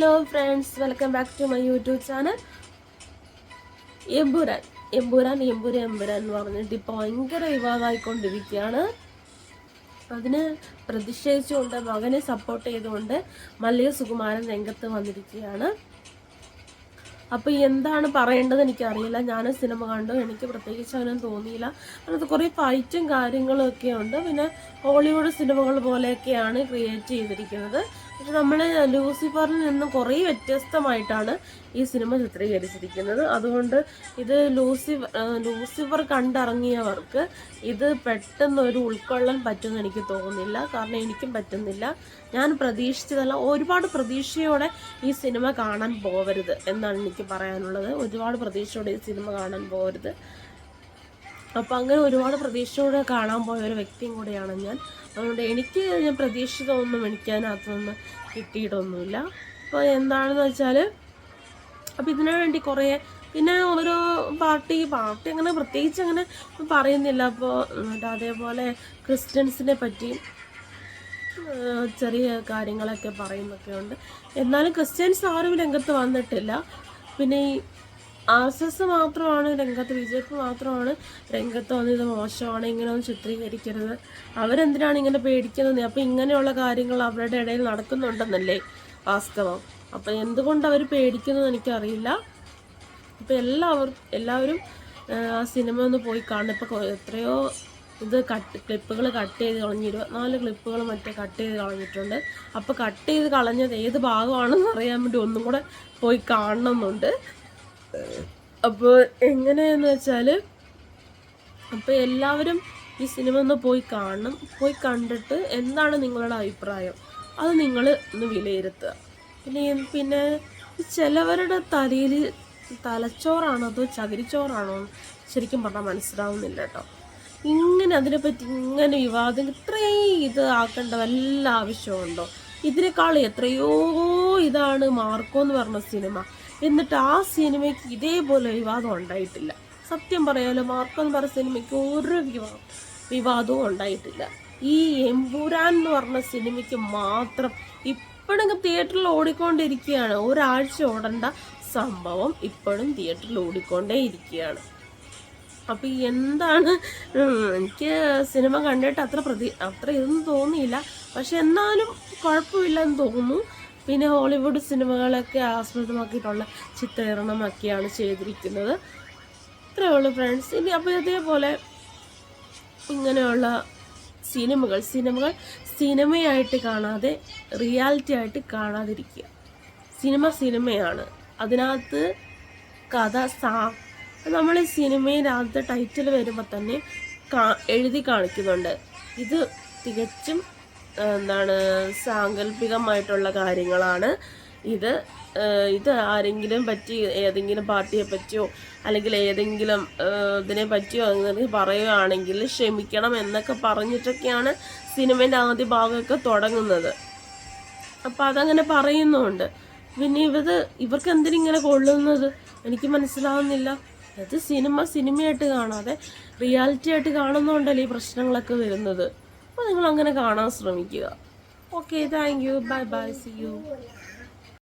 Hello friends welcome back to my YouTube channel Empuraan Empuraan എമ്പുര Empuraan എന്ന് പറഞ്ഞിട്ട് ഭയങ്കര വിവാദമായിക്കൊണ്ടിരിക്കുകയാണ്. അതിന് പ്രതിഷേധിച്ചുകൊണ്ട് മകനെ സപ്പോർട്ട് ചെയ്തുകൊണ്ട് മല്ലിക സുകുമാരൻ രംഗത്ത് വന്നിരിക്കുകയാണ്. അപ്പോൾ എന്താണ് പറയേണ്ടത് എനിക്കറിയില്ല. ഞാൻ സിനിമ കണ്ടു. എനിക്ക് പ്രത്യേകിച്ച് അതിനൊന്നും തോന്നിയില്ല. അതിനകത്ത് കുറേ ഫൈറ്റും കാര്യങ്ങളൊക്കെ ഉണ്ട്. പിന്നെ ഹോളിവുഡ് സിനിമകൾ പോലെയൊക്കെയാണ് ക്രിയേറ്റ് ചെയ്തിരിക്കുന്നത്. പക്ഷെ നമ്മൾ ലൂസിഫറിൽ നിന്ന് കുറേ വ്യത്യസ്തമായിട്ടാണ് ഈ സിനിമ ചിത്രീകരിച്ചിരിക്കുന്നത്. അതുകൊണ്ട് ഇത് ലൂസിഫർ ലൂസിഫർ കണ്ടിറങ്ങിയവർക്ക് ഇത് പെട്ടെന്ന് ഒരു ഉൾക്കൊള്ളാൻ പറ്റുമെന്ന് എനിക്ക് തോന്നുന്നില്ല. കാരണം എനിക്കും പറ്റുന്നില്ല. ഞാൻ പ്രതീക്ഷിച്ചതല്ല. ഒരുപാട് പ്രതീക്ഷയോടെ ഈ സിനിമ കാണാൻ പോവരുത് എന്നാണ് എനിക്ക് പറയാനുള്ളത്. ഒരുപാട് പ്രതീക്ഷയോടെ ഈ സിനിമ കാണാൻ പോകരുത്. അപ്പോൾ അങ്ങനെ ഒരുപാട് പ്രതീക്ഷയോടെ കാണാൻ പോയ ഒരു വ്യക്തിയും കൂടെയാണ് ഞാൻ. അതുകൊണ്ട് എനിക്ക് ഞാൻ പ്രതീക്ഷിച്ചതൊന്നും എനിക്ക് അതിനകത്തുനിന്ന് കിട്ടിയിട്ടൊന്നുമില്ല. അപ്പോൾ എന്താണെന്ന് വെച്ചാൽ അപ്പോൾ ഇതിനു വേണ്ടി കുറേ പിന്നെ ഓരോ പാർട്ടി പാർട്ടി അങ്ങനെ പ്രത്യേകിച്ച് അങ്ങനെ പറയുന്നില്ല. അപ്പോൾ അതേപോലെ ക്രിസ്ത്യൻസിനെ പറ്റി ചെറിയ കാര്യങ്ങളൊക്കെ പറയുന്നൊക്കെ ഉണ്ട് എന്നാലും ക്രിസ്ത്യൻസ് ആരും രംഗത്ത് വന്നിട്ടില്ല. പിന്നെ ഈ ആർ എസ് എസ് മാത്രമാണ് രംഗത്ത് ബി ജെ പി മാത്രമാണ് രംഗത്ത് വന്ന് ഇത് മോശമാണ് ഇങ്ങനെ ഒന്ന് ചിത്രീകരിക്കരുത്. അവരെന്തിനാണ് ഇങ്ങനെ പേടിക്കുന്നത് അപ്പം ഇങ്ങനെയുള്ള കാര്യങ്ങൾ അവരുടെ ഇടയിൽ നടക്കുന്നുണ്ടെന്നല്ലേ വാസ്തവം. അപ്പം എന്തുകൊണ്ട് അവർ പേടിക്കുന്നത് എനിക്കറിയില്ല. അപ്പം എല്ലാവരും എല്ലാവരും ആ സിനിമ ഒന്ന് പോയി കാണണം. ഇപ്പോൾ എത്രയോ ഇത് കട്ട് ക്ലിപ്പുകൾ കട്ട് ചെയ്ത് കളഞ്ഞ് ഇരുപത്തിനാല് ക്ലിപ്പുകൾ മറ്റേ കട്ട് ചെയ്ത് കളഞ്ഞിട്ടുണ്ട്. അപ്പോൾ കട്ട് ചെയ്ത് കളഞ്ഞത് ഏത് ഭാഗമാണെന്ന് അറിയാൻ വേണ്ടി ഒന്നും കൂടെ പോയി കാണണമെന്നുണ്ട് അപ്പോൾ എങ്ങനെയെന്ന് വെച്ചാൽ അപ്പോൾ എല്ലാവരും ഈ സിനിമ ഒന്ന് പോയി കാണണം. പോയി കണ്ടിട്ട് എന്താണ് നിങ്ങളുടെ അഭിപ്രായം? അത് നിങ്ങൾ ഒന്ന് വിലയിരുത്തുക. പിന്നെ പിന്നെ ചിലവരുടെ തലയിൽ തലച്ചോറാണോ അതോ ചകിരിച്ചോറാണോ? ശരിക്കും പറഞ്ഞാൽ മനസ്സിലാവുന്നില്ല കേട്ടോ. ഇങ്ങനെ അതിനെപ്പറ്റി ഇങ്ങനെ വിവാദം ഇത്രയും ഇത് ആക്കേണ്ട വല്ല ആവശ്യമുണ്ടോ ഇതിനേക്കാൾ എത്രയോ ഇതാണ് മാർക്കോ എന്ന് പറഞ്ഞ സിനിമ. എന്നിട്ട് ആ സിനിമയ്ക്ക് ഇതേപോലെ വിവാദം ഉണ്ടായിട്ടില്ല. സത്യം പറയാലോ മാർക്കോ എന്ന് പറഞ്ഞ സിനിമയ്ക്ക് ഒരു വിവാ വിവാദവും ഉണ്ടായിട്ടില്ല. ഈ എമ്പുരാൻ എന്ന് പറഞ്ഞ സിനിമയ്ക്ക് മാത്രം ഇപ്പോഴും തിയേറ്ററിൽ ഓടിക്കൊണ്ടിരിക്കുകയാണ്. ഒരാഴ്ച ഓടേണ്ട സംഭവം ഇപ്പോഴും തിയേറ്ററിൽ ഓടിക്കൊണ്ടേ ഇരിക്കുകയാണ് അപ്പോൾ എന്താണ് എനിക്ക് സിനിമ കണ്ടിട്ട് അത്ര പ്രതി അത്ര ഇതൊന്നും തോന്നിയില്ല. പക്ഷെ എന്നാലും കുഴപ്പമില്ല എന്ന് തോന്നുന്നു. പിന്നെ ഹോളിവുഡ് സിനിമകളൊക്കെ ആസ്പദമാക്കിയിട്ടുള്ള ചിത്രീകരണമൊക്കെയാണ് ചെയ്തിരിക്കുന്നത്. ഇത്രയേ ഉള്ളൂ ഫ്രണ്ട്സ് ഇനി അപ്പോൾ ഇതേപോലെ ഇങ്ങനെയുള്ള സിനിമകൾ സിനിമകൾ സിനിമയായിട്ട് കാണാതെ റിയാലിറ്റി ആയിട്ട് കാണാതിരിക്കുക. സിനിമ സിനിമയാണ്. അതിനകത്ത് കഥ സാ നമ്മൾ ഈ സിനിമയിൽ ആദ്യത്തെ ടൈറ്റിൽ വരുമ്പോൾ തന്നെ എഴുതി കാണിക്കുന്നുണ്ട്. ഇത് തികച്ചും എന്താണ് സാങ്കല്പികമായിട്ടുള്ള കാര്യങ്ങളാണ്. ഇത് ഇത് ആരെങ്കിലും പറ്റി ഏതെങ്കിലും പാർട്ടിയെ പറ്റിയോ അല്ലെങ്കിൽ ഏതെങ്കിലും ഇതിനെ പറ്റിയോ അങ്ങനെ പറയുകയാണെങ്കിൽ ക്ഷമിക്കണം എന്നൊക്കെ പറഞ്ഞിട്ടൊക്കെയാണ് സിനിമേന്റെ ആദ്യ ഭാഗമൊക്കെ തുടങ്ങുന്നത്. അപ്പം അതങ്ങനെ പറയുന്നുണ്ട്. പിന്നെ ഇവത് ഇവർക്ക് എന്തിനിങ്ങനെ കൊള്ളുന്നത്? എനിക്ക് മനസ്സിലാവുന്നില്ല. അത് സിനിമ സിനിമയായിട്ട് കാണാതെ റിയാലിറ്റി ആയിട്ട് കാണുന്നതുകൊണ്ടല്ലേ ഈ പ്രശ്നങ്ങളൊക്കെ വരുന്നത്. അപ്പോൾ നിങ്ങൾ അങ്ങനെ കാണാൻ ശ്രമിക്കുക. Okay thank you bye bye see you